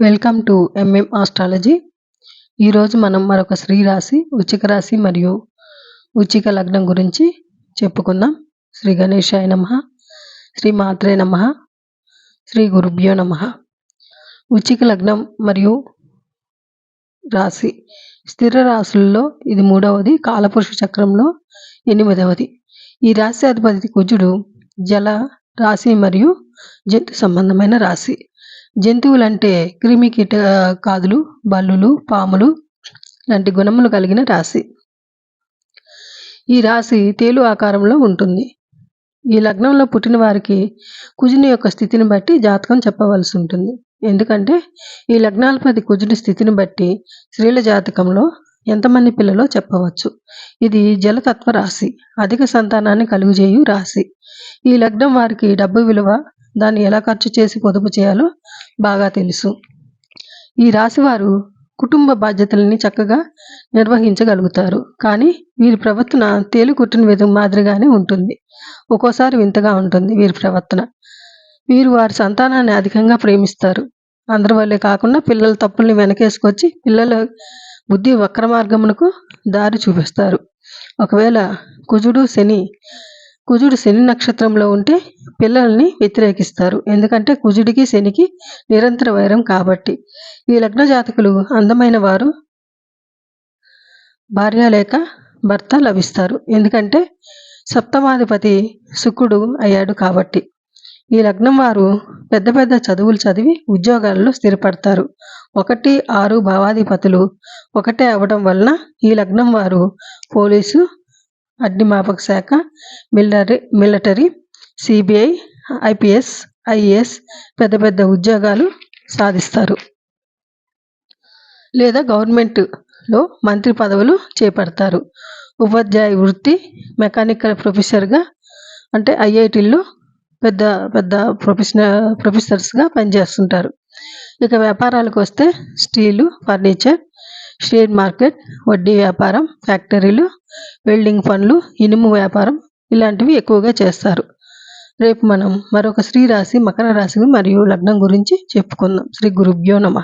Welcome to MM astrology ఈరోజు మనం మరొక స్త్రీ రాశి ఉచిక రాశి మరియు ఉచిక లగ్నం గురించి చెప్పుకుందాం. శ్రీ గణేశాయ నమ శ్రీ మాత్రే నమ శ్రీ గురుభ్యో నమ. ఉచిక లగ్నం మరియు రాశి. స్థిర రాశుల్లో ఇది మూడవది కాలపురుష చక్రంలో ఎనిమిదవది. ఈ రాశి అధిపతి కుజుడు జల రాశి మరియు జంతు సంబంధమైన రాశి. జంతువులంటే క్రిమి కీటకాదులు బల్లులు పాములు లాంటి గుణములు కలిగిన రాశి. ఈ రాశి తేలు ఆకారంలో ఉంటుంది. ఈ లగ్నంలో పుట్టిన వారికి కుజుని యొక్క స్థితిని బట్టి జాతకం చెప్పవలసి ఉంటుంది. ఎందుకంటే ఈ లగ్నాధిపతి కుజుని స్థితిని బట్టి స్త్రీల జాతకంలో ఎంతమంది పిల్లలో చెప్పవచ్చు. ఇది జలతత్వ రాశి. అధిక సంతానాన్ని కలుగుజేయు రాశి. ఈ లగ్నం వారికి డబ్బు విలువ దాన్ని ఎలా ఖర్చు చేసి పొదుపు చేయాలో బాగా తెలుసు. ఈ రాశివారు కుటుంబ బాధ్యతలని చక్కగా నిర్వహించగలుగుతారు. కానీ వీరి ప్రవర్తన తేలికుట్టిన విధం మాదిరిగానే ఉంటుంది. ఒక్కోసారి వింతగా ఉంటుంది వీరి ప్రవర్తన. వీరు వారి సంతానాన్ని అధికంగా ప్రేమిస్తారు. అందరి వల్లే కాకుండా పిల్లల తప్పుల్ని వెనకేసుకొచ్చి పిల్లల బుద్ధి వక్ర మార్గమునకు దారి చూపిస్తారు. ఒకవేళ కుజుడు శని కుజుడు శని నక్షత్రంలో ఉంటే పిల్లల్ని వ్యతిరేకిస్తారు. ఎందుకంటే కుజుడికి శనికి నిరంతర వైరం కాబట్టి. ఈ లగ్న జాతకులు అందమైన వారు భార్య లేక భర్త లభిస్తారు. ఎందుకంటే సప్తమాధిపతి శుక్రుడు అయ్యాడు కాబట్టి. ఈ లగ్నం వారు పెద్ద పెద్ద చదువులు చదివి ఉద్యోగాల్లో స్థిరపడతారు. ఒకటి ఆరు భావాధిపతులు ఒకటే అవ్వడం వలన ఈ లగ్నం వారు పోలీసు అగ్నిమాపక శాఖ military military CBI IPS IAS పెద్ద పెద్ద ఉద్యోగాలు సాధిస్తారు. లేదా గవర్నమెంట్లో మంత్రి పదవులు చేపడతారు. ఉపాధ్యాయ వృత్తి మెకానికల్ ప్రొఫెసర్గా అంటే ఐఐటీల్లో పెద్ద పెద్ద ప్రొఫెషనల్ ప్రొఫెసర్స్గా పనిచేస్తుంటారు. ఇక వ్యాపారాలకు వస్తే స్టీలు ఫర్నిచర్ షేర్ మార్కెట్ వడ్డీ వ్యాపారం ఫ్యాక్టరీలు వెల్డింగ్ పనులు ఇనుము వ్యాపారం ఇలాంటివి ఎక్కువగా చేస్తారు. రేపు మనం మరొక స్త్రీ రాశి మకర రాశి మరియు లగ్నం గురించి చెప్పుకుందాం. శ్రీ గురుభ్యో నమ.